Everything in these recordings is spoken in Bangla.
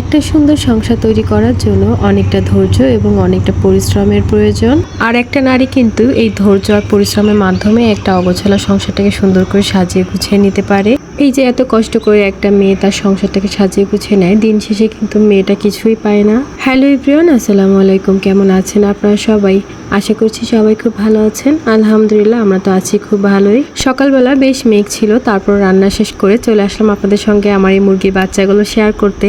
একটা সুন্দর সংসার তৈরি করার জন্য অনেকটা ধৈর্য এবং অনেকটা পরিশ্রমের প্রয়োজন। আর একটা নারী কিন্তু এই ধৈর্য আর পরিশ্রমের মাধ্যমে একটা অগোছালা সংসারটাকে সুন্দর করে সাজিয়ে গুছিয়ে নিতে পারে। এই যে এত কষ্ট করে একটা মেয়ে তার সংসারটাকে সাজিয়ে গুছিয়ে নেয়, দিন শেষে কিন্তু মেয়েটা কিছুই পায় না। হ্যালো ইব্রিয়ন আসসালামু আলাইকুম। কেমন আছেন আপনারা সবাই? আশা করছি সবাই খুব ভালো আছেন। আলহামদুলিল্লাহ, আমরা তো আছি খুব ভালোই। সকালবেলা বেশ মেঘ ছিল, তারপর রান্না শেষ করে চলে আসলাম আপনাদের সঙ্গে আমার এই মুরগির বাচ্চাগুলো শেয়ার করতে।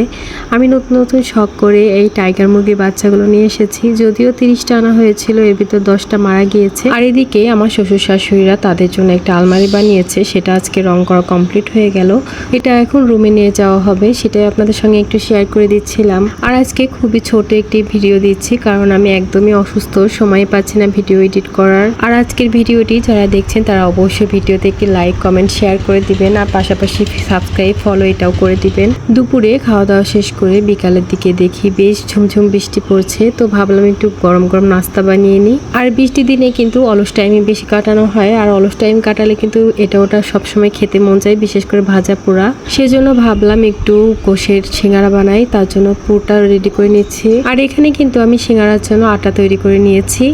আমি নতুন নতুন শখ করে এই টাইগার মুরগির বাচ্চাগুলো নিয়ে এসেছি। যদিও তিরিশটা আনা হয়েছিল, এর ভিতর দশটা মারা গিয়েছে। আর এদিকে আমার শ্বশুর শাশুড়িরা তাদের জন্য একটা আলমারি বানিয়েছে, সেটা আজকে রং করা কমপ্লিট হয়ে গেল। এটা এখন রুমে নিয়ে যাওয়া হবে, সেটাই আপনাদের সঙ্গে একটু শেয়ার করে দিচ্ছিলাম। আর আজকে খুবই ছোট একটি ভিডিও দিচ্ছি, কারণ আমি একদমই অসুস্থ, সময় পাচ্ছি না ভিডিও এডিট করার। আর আজকের ভিডিওটি যারা দেখছেন, তারা অবশ্যই ভিডিওতে একটি লাইক কমেন্ট শেয়ার করে দিবেন। আর পাশাপাশি সাবস্ক্রাইব ফলো এটাও করে দিবেন। দুপুরে খাওয়া দাওয়া শেষ করে বিকালের দিকে দেখি বেশ ঝুমঝুম বৃষ্টি পড়ছে। তো ভাবলাম একটু গরম গরম নাস্তা বানিয়ে নিই। আর বৃষ্টি দিনে কিন্তু অলস টাইমে বেশি কাটানো হয়। আর অলস টাইম কাটালে কিন্তু এটা ওটা সবসময় খেতে মন যায় বিশেষ করে ভাজা পোড়া। সেজন্য ভাবলাম একটু কোষের সিঙ্গারা বানাই। তার জন্য পুরটা রেডি করে নিচ্ছি। আর এখানে কিন্তু আমি সিঙ্গারার জন্য আটা তৈরি করে নিয়েছি।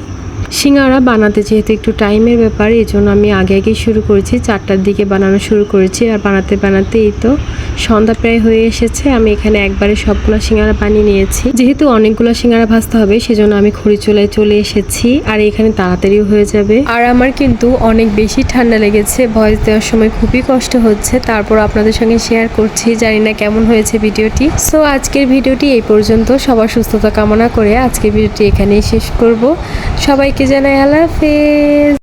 সিঙ্গারা বানাতে যেহেতু একটু টাইমের ব্যাপার এই জন্য আমি আগে আগেই শুরু করেছি। চারটার দিকে বানানো শুরু করেছি আর বানাতে, বানাতেই তো সন্ধ্যা প্রায় হয়ে এসেছে, আমি এখানে একবারে সবগুলো সিঙ্গারা বানিয়ে নিয়েছি। যেহেতু অনেকগুলো সিঙ্গারা ভাজতে হবে, সেজন্য আমি খড়ি চুলায় চলে এসেছি, আর এখানে তাড়াতাড়িও হয়ে যাবে। আর আমার কিন্তু অনেক বেশি ঠান্ডা লেগেছে, ভয়েস দেওয়ার সময় খুবই কষ্ট হচ্ছে, তারপর আপনাদের সঙ্গে শেয়ার করছি, জানি না কেমন হয়েছে ভিডিওটি। সো আজকের ভিডিওটি এই পর্যন্ত, সবার সুস্থতা কামনা করে আজকের ভিডিওটি এখানেই শেষ করব। সবাইকে জানাই আল্লাহ হাফেজ।